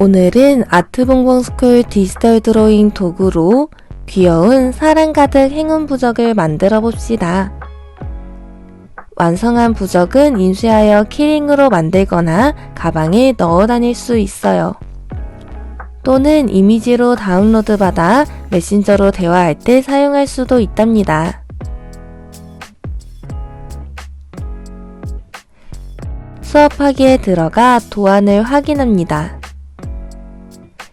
오늘은 아트봉봉스쿨 디지털 드로잉 도구로 귀여운 사랑 가득 행운 부적을 만들어 봅시다. 완성한 부적은 인쇄하여 키링으로 만들거나 가방에 넣어 다닐 수 있어요. 또는 이미지로 다운로드 받아 메신저로 대화할 때 사용할 수도 있답니다. 수업하기에 들어가 도안을 확인합니다.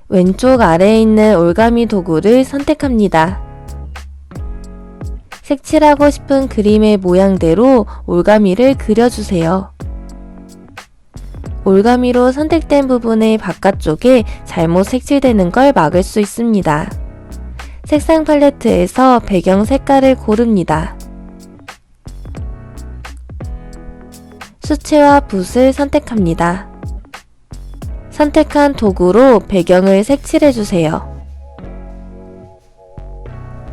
왼쪽 아래에 있는 올가미 도구를 선택합니다. 색칠하고 싶은 그림의 모양대로 올가미를 그려주세요. 올가미로 선택된 부분의 바깥쪽에 잘못 색칠되는 걸 막을 수 있습니다. 색상 팔레트에서 배경 색깔을 고릅니다. 수채화 붓을 선택합니다. 선택한 도구로 배경을 색칠해주세요.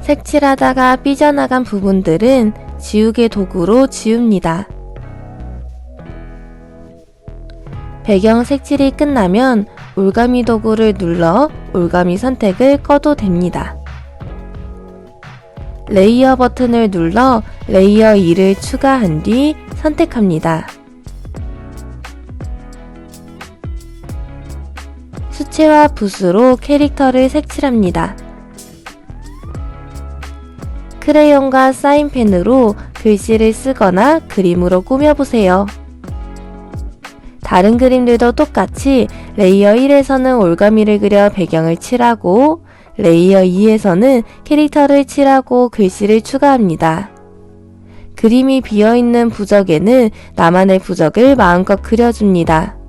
색칠하다가 삐져나간 부분들은 지우개 도구로 지웁니다. 배경 색칠이 끝나면 올가미 도구를 눌러 올가미 선택을 꺼도 됩니다. 레이어 버튼을 눌러 레이어 2를 추가한 뒤 선택합니다. 수채화 붓으로 캐릭터를 색칠합니다. 크레용과 사인펜으로 글씨를 쓰거나 그림으로 꾸며보세요. 다른 그림들도 똑같이 레이어 1에서는 올가미를 그려 배경을 칠하고 레이어 2에서는 캐릭터를 칠하고 글씨를 추가합니다. 그림이 비어있는 부적에는 나만의 부적을 마음껏 그려줍니다.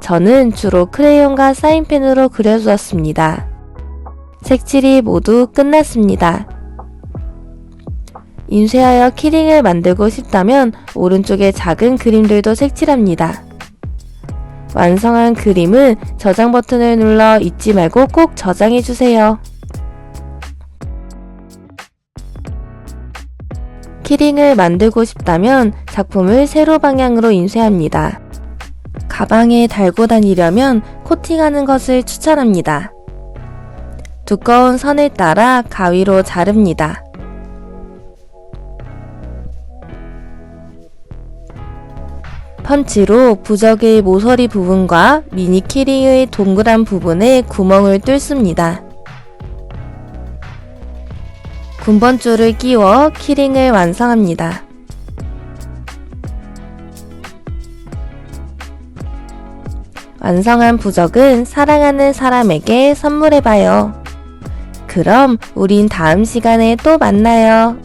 저는 주로 크레용과 사인펜으로 그려주었습니다. 색칠이 모두 끝났습니다. 인쇄하여 키링을 만들고 싶다면 오른쪽에 작은 그림들도 색칠합니다. 완성한 그림은 저장 버튼을 눌러 잊지 말고 꼭 저장해주세요. 키링을 만들고 싶다면 작품을 세로 방향으로 인쇄합니다. 가방에 달고 다니려면 코팅하는 것을 추천합니다. 두꺼운 선을 따라 가위로 자릅니다. 펀치로 부적의 모서리 부분과 미니 키링의 동그란 부분에 구멍을 뚫습니다. 군번줄을 끼워 키링을 완성합니다. 완성한 부적은 사랑하는 사람에게 선물해봐요. 그럼 우린 다음 시간에 또 만나요.